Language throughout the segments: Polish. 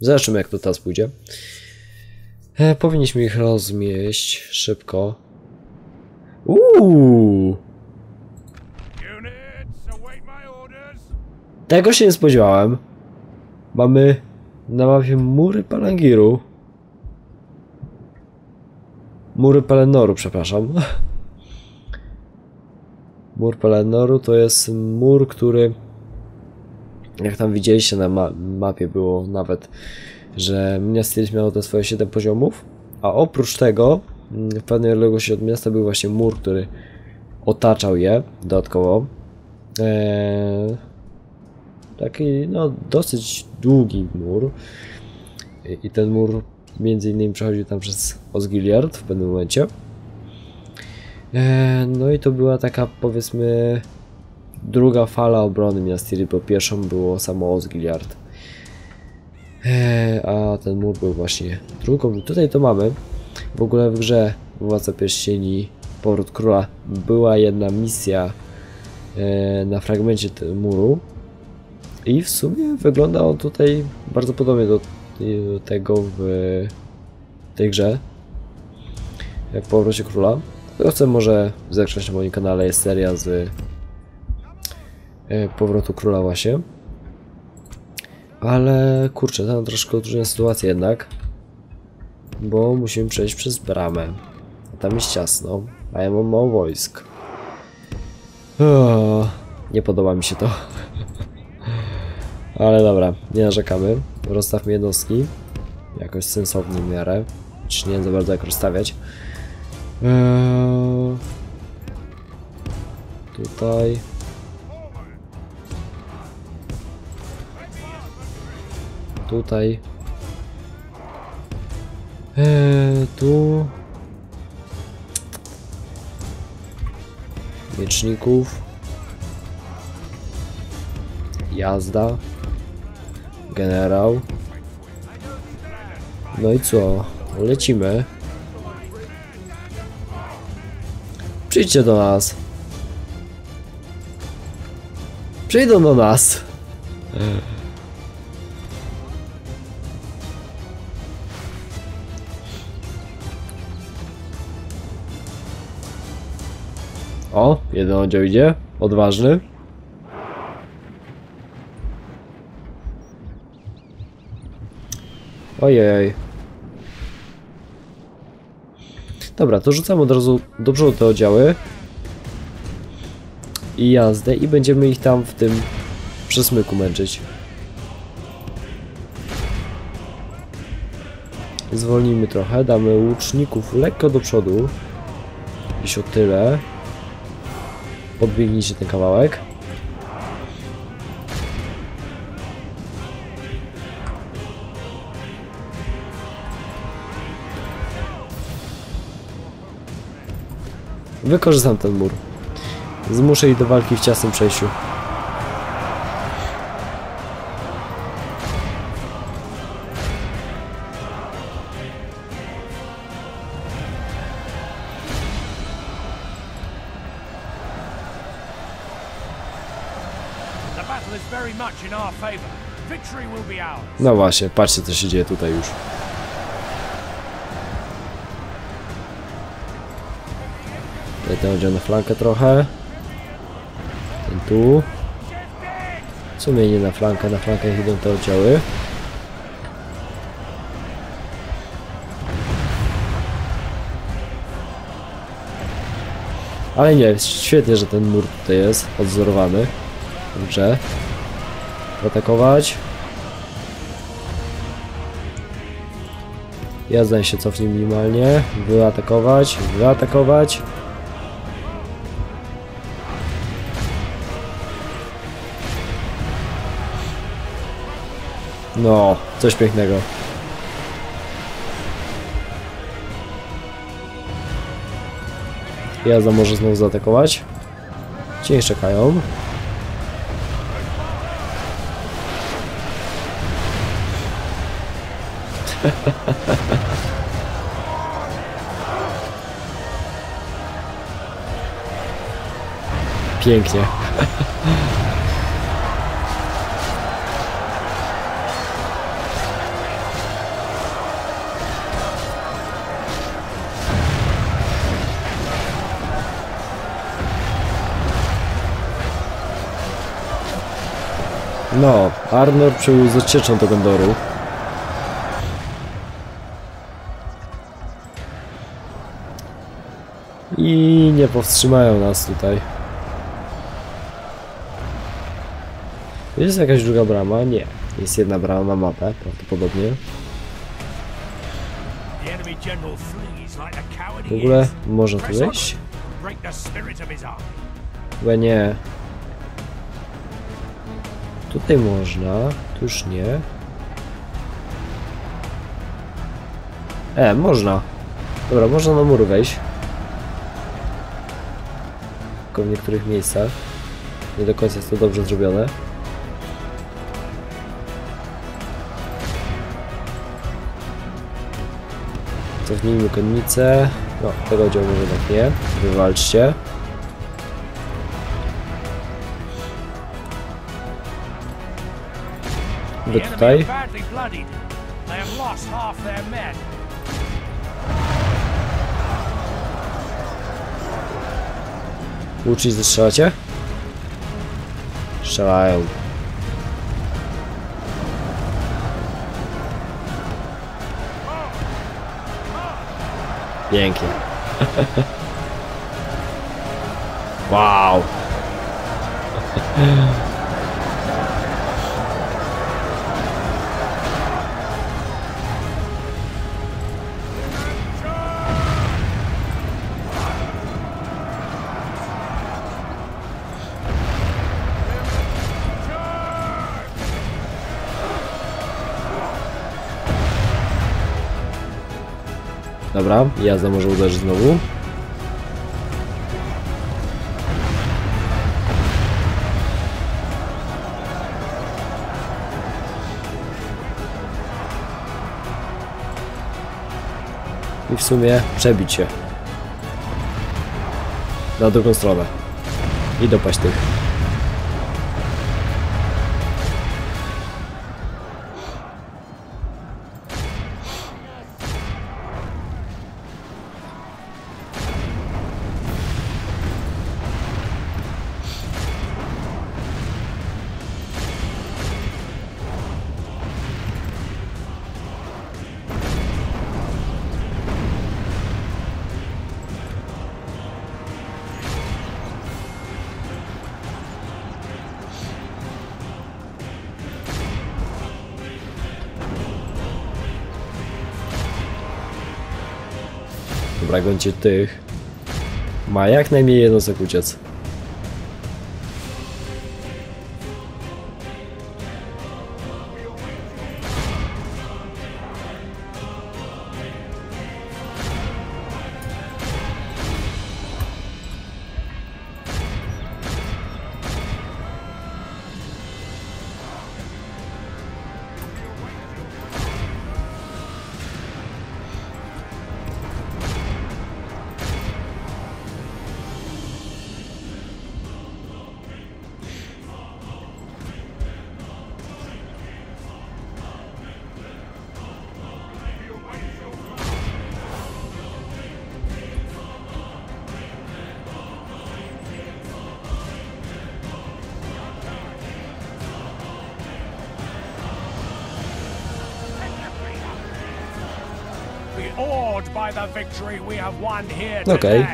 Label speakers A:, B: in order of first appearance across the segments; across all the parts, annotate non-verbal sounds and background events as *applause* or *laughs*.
A: Zobaczymy jak to teraz pójdzie. E, powinniśmy ich rozmieść szybko. Uuu! Tego się nie spodziewałem. Mamy na mapie mury Palangiru. Mury Pelenoru, przepraszam. *laughs* Mur Pelenoru to jest mur, który jak tam widzieliście na ma mapie było nawet, że Minas Tirith miało te swoje 7 poziomów, a oprócz tego mm, w pewnej odległości od miasta był właśnie mur, który otaczał je dodatkowo. Eee, taki no dosyć długi mur I- i ten mur między innymi przechodził tam przez Osgiliard w pewnym momencie. Eee, no i to była taka powiedzmy druga fala obrony Minas Tirith, bo pierwszą było samo Osgiliard. Eee, a ten mur był właśnie drugą. Tutaj to mamy. W ogóle w grze Władca Pierścieni Powrót Króla była jedna misja e, na fragmencie muru i w sumie wygląda on tutaj bardzo podobnie do do tego w tej grze jak w Powrocie Króla. To chcę może zerknąć na moim kanale, jest seria z Powrotu Króla właśnie. Ale kurczę, tam troszkę utrudnia sytuację jednak. Bo musimy przejść przez bramę. A tam jest ciasno, a ja mam mało wojsk. Nie podoba mi się to. *laughs* Ale dobra, nie narzekamy. Rozstawmy jednostki. Jakoś sensownie w miarę. Czy nie wiem za bardzo jak rozstawiać. Eee, tutaj. Tutaj. Eee, tu. Mieczników. Jazda. Generał. No i co? Lecimy. Przyjdźcie do nas. Przyjdą do nas. O, jeden oddział idzie. Odważny. Ojej. Dobra, to rzucamy od razu do przodu te oddziały. I jazdę i będziemy ich tam w tym przesmyku męczyć. Zwolnijmy trochę, damy łuczników lekko do przodu. Gdzieś o tyle. Podbiegnijcie ten kawałek. Wykorzystam ten mur. Zmuszę ich do walki w ciasnym przejściu. No właśnie, patrzcie co się dzieje tutaj już. Tutaj ten oddział na flankę trochę. Ten tu. W sumie nie na flankę, na flankach idą te oddziały. Ale nie, świetnie, że ten mur tutaj jest odzorowany. Dobrze. Atakować. Jazda się cofnie minimalnie. Wyatakować, wyatakować. No, coś pięknego. Jazda może znowu zaatakować. Ci czekają. *laughs* Pięknie. No, Arnor przybył z odcieczą do Gondoru. Powstrzymają nas tutaj. Jest jakaś druga brama? Nie. Jest jedna brama na mapę, prawdopodobnie. W ogóle można tu wejść? Chyba nie. Tutaj można, tu już nie. E, można. Dobra, można na mur wejść. Tylko w niektórych miejscach. Nie do końca jest to dobrze zrobione. Cofnijmy konnicę. No, tego działu jednak nie. Wywalczcie. Wy tutaj. Łucznicy strzelacie? Strzelają. Pięknie. *laughs* wow. Dobra, jazda może uderzyć znowu. I w sumie przebić się. Na drugą stronę. I dopaść tych. Dobra, gońcie tych. Ma jak najmniej jednostek uciec. Okej.
B: today.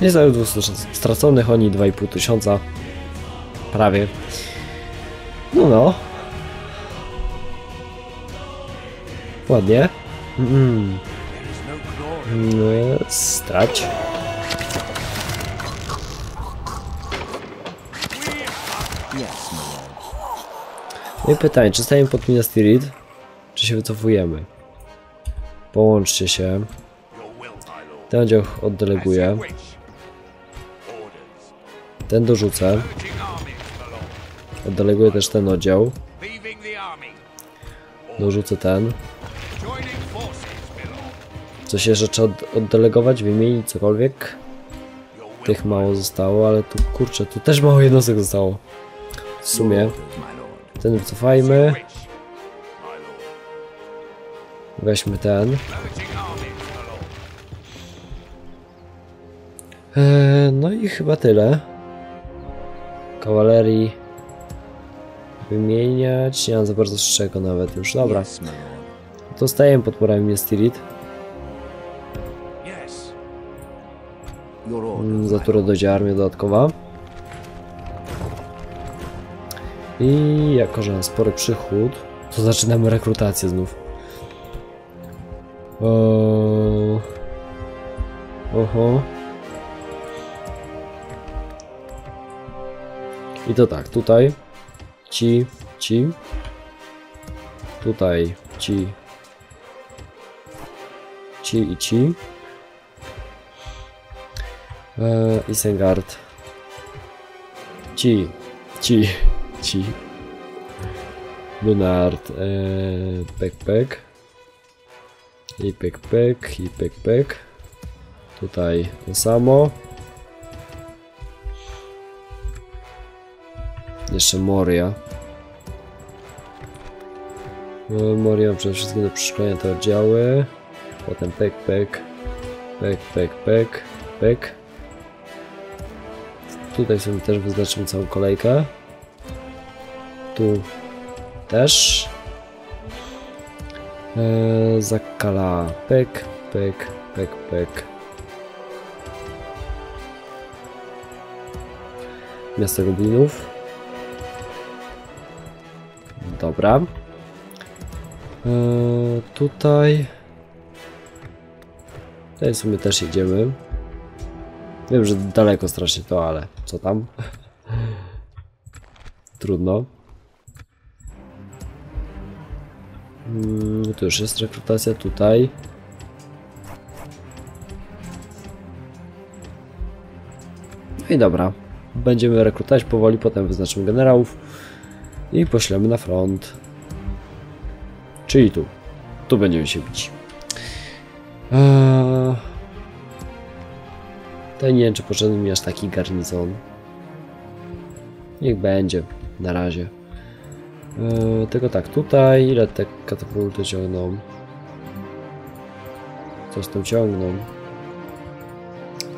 A: Niecałe 200 straconych, oni 2,5 tysiąca. Prawie. No no. Ładnie. Mm,
B: no
A: strać. No i pytanie, czy stajemy pod Minas Tirith, czy się wycofujemy? Połączcie się. Ten oddział oddeleguję. Ten dorzucę. Oddeleguję też ten oddział. Dorzucę ten. Coś jeszcze trzeba od- oddelegować, wymienić cokolwiek. Tych mało zostało, ale tu kurczę, tu też mało jednostek zostało. W sumie. Ten wycofajmy. Weźmy ten. Eee, no i chyba tyle. Kawalerii. wymieniać. Nie mam za bardzo z czego nawet już. Dobra,
C: Yes, my lord.
A: to stajemy podporami Miestirit.
B: Yes.
C: Your
A: Mm. Za turę dojdzie armia dodatkowa. I jako, że mam spory przychód, to zaczynamy rekrutację znów. O... Oho. I to tak, tutaj ci, ci, tutaj ci, ci i ci. Eee, Isengard. Ci, ci, ci. Lunard, eee, backpack. I backpack, i backpack. Tutaj to samo. Jeszcze Moria. E, Moria przede wszystkim do przeszkolenia te oddziały. Potem backpack, backpack, back, back. Tutaj sobie też wyznaczymy całą kolejkę. Tu też. Eee, zakala pek, pek, pek. Miasto Goblinów. Dobra. Eee, tutaj. Tutaj w sumie też jedziemy. Wiem, że daleko strasznie to, ale co tam? *laughs* Trudno. Mm, tu już jest rekrutacja tutaj. No i dobra. Będziemy rekrutować powoli, potem wyznaczymy generałów i poślemy na front. Czyli tu. Tu będziemy się bić. Eee... To nie wiem, czy potrzebny mi aż taki garnizon. Niech będzie, na razie. Yy, tylko tak, tutaj ile te katapulty ciągną? Coś tam ciągną.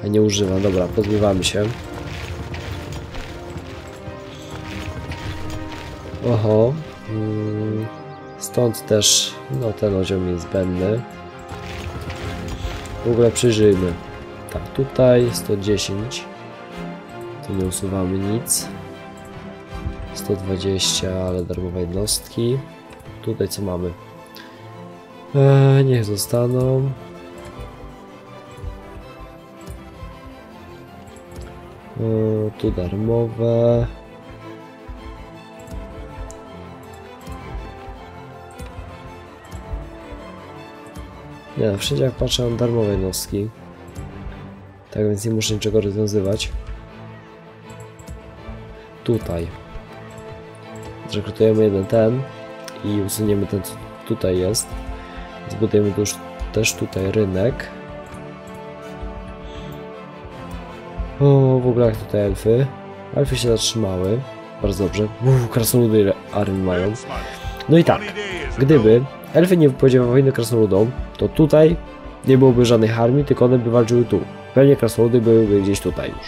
A: A nie używam, dobra, pozbywamy się. Oho. Yy, stąd też, no ten oziom jest zbędny. W ogóle przyjrzyjmy. Tak, tutaj 110. Tu nie usuwamy nic. 120, ale darmowe jednostki. Tutaj co mamy? Eee, niech zostaną. Eee, tu darmowe. Nie, no, wszędzie jak patrzę mam darmowe jednostki. Tak więc nie muszę niczego rozwiązywać. Tutaj. Zrekrutujemy jeden ten i usuniemy ten, co tutaj jest. Zbudujemy już też tutaj rynek. O, w ogóle jak tutaj elfy. Elfy się zatrzymały. Bardzo dobrze. Uuu, krasnoludy armii mają. No i tak, gdyby elfy nie wypowiedziały wojny krasnoludom, to tutaj nie byłoby żadnych armii, tylko one by walczyły tu. Pewnie krasnoludy byłyby gdzieś tutaj już.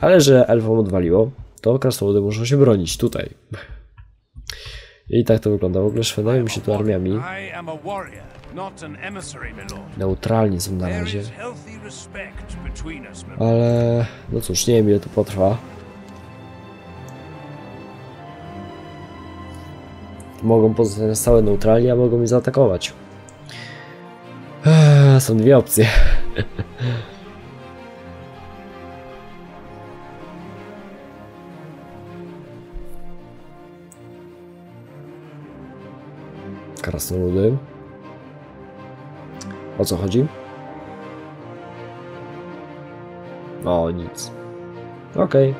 A: Ale że elfom odwaliło, to krasnoludy muszą się bronić tutaj. I tak to wygląda. W ogóle szwedają mi się tu armiami. Neutralnie są na razie. Ale no cóż, nie wiem ile to potrwa. Mogą pozostać na stałe neutralnie, a mogą mnie zaatakować. Eee, są dwie opcje. *laughs* Krasnoludy. O co chodzi? O, nic. Okej.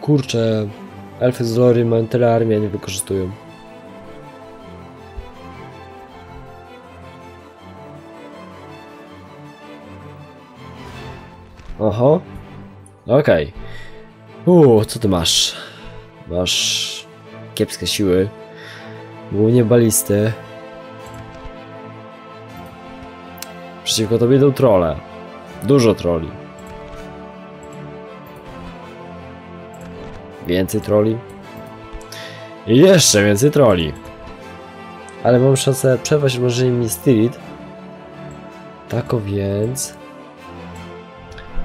A: Kurczę, Elfy z mają tyle armii, nie wykorzystują. Oho. Okej. Uuu, co ty masz? Masz kiepskie siły. Głównie balisty. Przeciwko tobie idą trolle. Dużo troli. Więcej troli. I jeszcze więcej troli. Ale mam szansę przerwać może mi Spirit. Tako więc...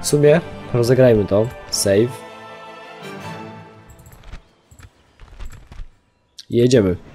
A: W sumie rozegrajmy to. Save. Jedziemy.